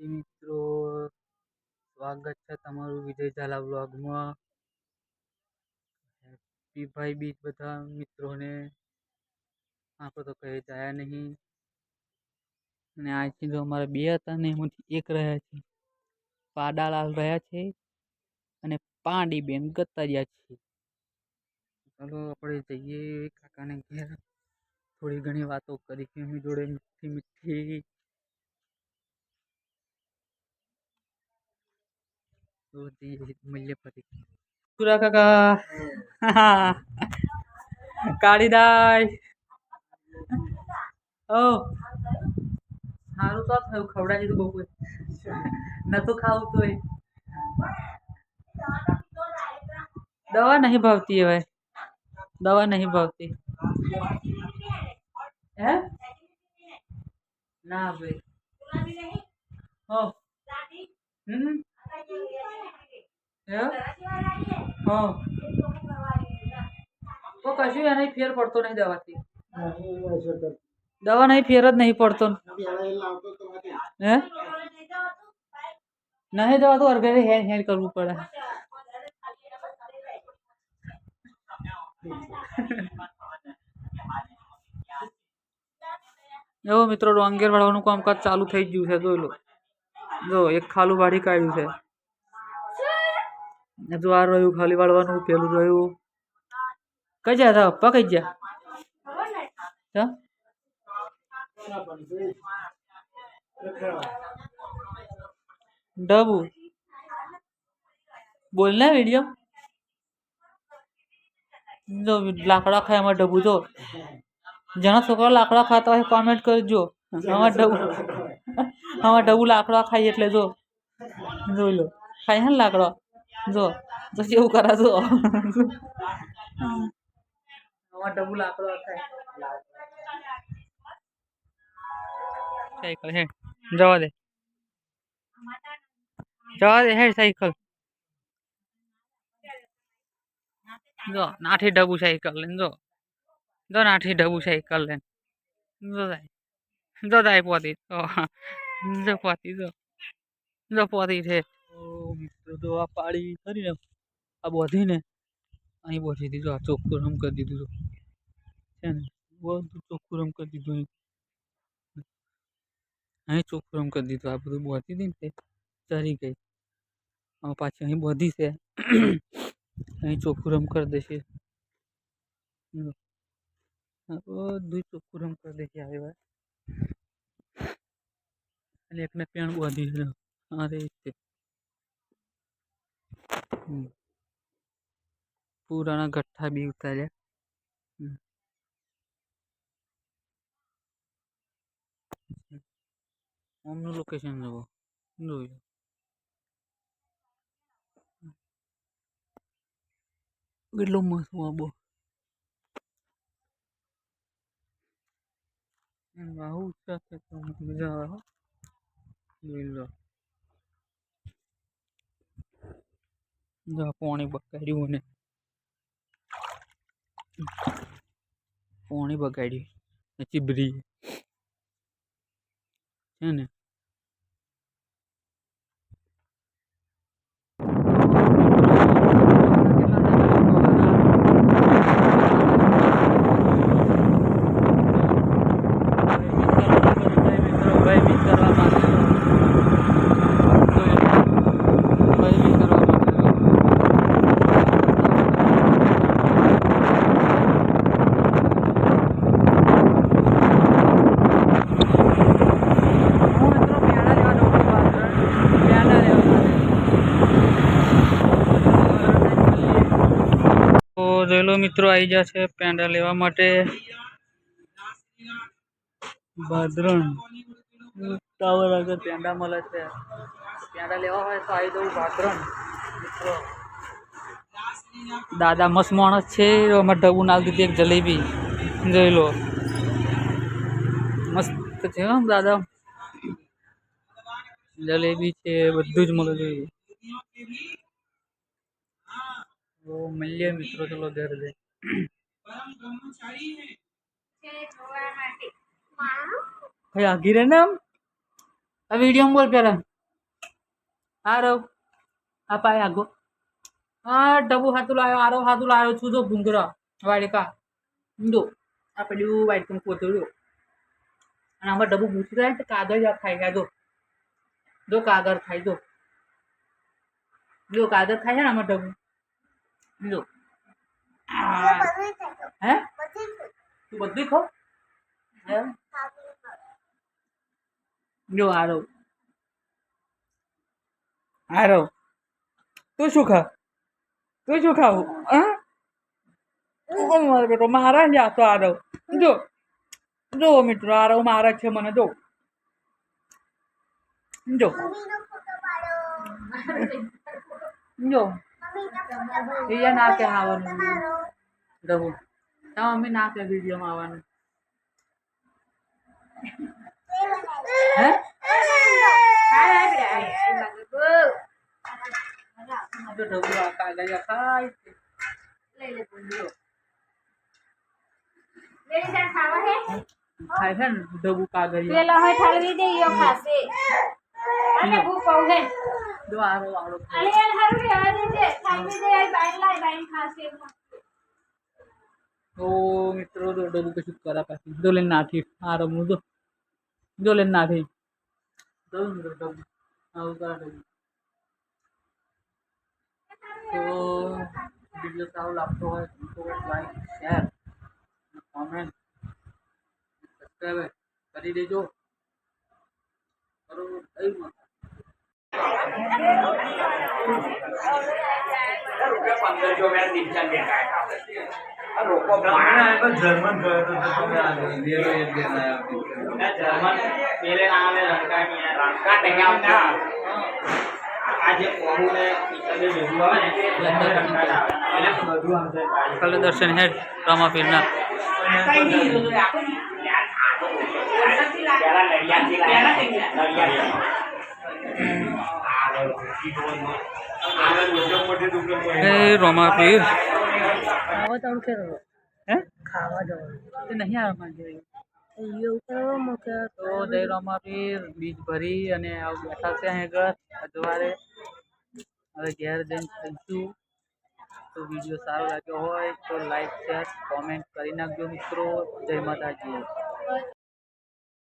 મિત્રો, સ્વાગત છે તમારું વિજય ઝાલા હેપી ભાઈ બીજ બધા મિત્રોને. આપણે તો કહે જાય નહીં. અને આજથી જો અમારા બે હતા ને એમાંથી એક રહ્યા છે. પાડાલાલ રહ્યા છે અને પાંડીબેન ગતાર્યા છે. ચાલો આપણે જઈએ કાકાને ઘેર. થોડી ઘણી વાતો કરી એમની જોડે મીઠી મીઠી તો જઈએ મળીએ ફરી સુરા કાકા કાળીદાસ ઓ સારું તો થયું ખવડાવી દીધું બપોરે નતું ખાવું તોય દવા નહીં ભાવતી હવે દવા નહીં ભાવતી હે ના ભાઈ હો હમ હે? તો કશું એને ફેર પડતો નહીં દવાથી. દવા નહીં, ફેર જ નહીં પડતો. હે? નહીં દવા તો અરઘરે હેર હેર કરવું પડે. જો મિત્રો ડોંગેર વાળવાનું કામકાજ ચાલુ થઈ ગયું છે, જોઈ લો. જો, એક ખાલું વાળી કાઢ્યું છે. જો આ રહ્યું, ખાલી વાળવાનું, પેલું રહ્યું. કઈ ગયા હતા? પપ્પા કઈ ગયા? ડબુ. બોલ ને મીડિયમ લાકડા ખાય એમાં ડબુ જો. જેના છોકરા લાકડા ખાતા હોય કોમેન્ટ કરજો. આમાં ડબુ આમાં ડબુ લાકડા ખાય એટલે જો. જોઈ લો. ખાય હે લાકડા? જો તો એવું કરા જો. આમાં ડબુ લાકડા ખાય સાયકલ હે. જવા દે. જવા દે હે સાયકલ જો નાઠી ડબુ સાયકલ લઈને જો. જો નાઠી ડબુ સાયકલ લઈને. જો જાય. જો જાય પોતી. તો જો પોતી જો. જો પોતી છે. મિત્રો, તો આ પાડી ખરી ને આ બોધીને અહીં બોધી દીધું. આ ચોખ્ખું રમ કરી દીધું છે ને? બધું ચોખ્ખું રમ કરી દીધું અહીં. ચોખ્ખું રમ કરી દીધું. આ બધું બોધી હતી ને ચરી ગઈ. હવે પાછી અહીં બોધી છે. અહીં ચોખ્ખું રમ કરી દેશે. બધું ચોખ્ખું રમ કરી દેશે આવી વાત અને એકને પેણ બોધી અરે પુરાણા ગઠ્ઠા બી ઉતાર્યા. ઓમનું લોકેશન જુઓ જોયું કેટલો મસ્ત વાબો આવું છે મજા આવે જોઈ લો જો આ પાણી બગાડ્યું અને પાણી બગાડ્યું. ચીબરી છે ને ભાઈ બી કરવા માંગે ભાઈ બી કરવા માંગે હું મિત્રો પેંડા લેવા જઉં છું પાછળ. પેંડા લેવા માટે. તો જોઈ લો મિત્રો આવી છે પેંડા લેવા માટે. ભાદરણ. ટાવર આગળ પેંડા મળે છે. પેંડા લેવા હોય તો આવી જવું ભાદરણ. મિત્રો. દાદા મસ્ત માણસ છે. અમારે ડબુ નાખ દીધી, એક જલેબી. જોઈ લો મસ્ત છે હો દાદા. જલેબી છે, બધું જ મળે જોઈએ તો મળીએ મિત્રો, ચલો ઘર જઈ ભાઈ આગી રે ને આ વીડિયો બોલ પેલા. હારો આ પાય આગો. હા, ડબુ હાથું લાવ્યો આરો હાથું લાવ્યો છું, જો ભૂંગરા, વાડિકા. જો, આ પેલું વાઈટ કમ કોતર્યું અને આમાં ડબ્બુ ભૂસી જાય તો કાગળ ખાઈ ગયા જો. જો કાગળ ખાઈ દો જો કાગળ ખાય છે ને આમાં ડબ્બુ જો હે તું બધું ખાવ જો હારો. હારો. તું શું ખા? તું શું ખાવું? હા? મારો બેટો? મારા જ આતો આરો જો. જો મિત્રો આરો મારા છે મને જો. જો. જો. એ ના કે આવવાનું. ડબુ તા મમ્મી ના કે વિડીયોમાં આવવાનું. ખાય છે. ને ડબુ કાગળ પેલા હોય ઠાલવી દે યો ખાશે. અને ભૂખ કહું હે આરો આરો અરે યાર હારું રહેવા દેજે ઠલવી દે આ બાઈન લાઈ બાઈન ખાશે તો મિત્રો તો કશું કરા પાછી? જો લઈને નાખી આ રમવું જો. જો લઈને નાખી જો મિત્રો ડબુ આવું કરા ડબુ તો વીડિયો સારો લાગતો હોય તો લાઈક શેર કોમેન્ટ સબસ્ક્રાઈબ કરી દેજો. બરોબર કઈ મત જર્મન ગયો તો તમે આ લેલો એક બે લાયા કલ દર્શન હેડ રામાપીરના હે રામાપીર ખાવા તો કે હે? ખાવા જવાનું. તે નહીં આવવા મુકે તો જય રામાપીર બીજ ભરી અને બેઠા છે હે આગળ અજવારે હવે ઘેર જઈને ખાઈશું તો વીડિયો સારો લાગ્યો હોય તો લાઈક શેર કોમેન્ટ કરી નાખજો મિત્રો. જય માતાજી.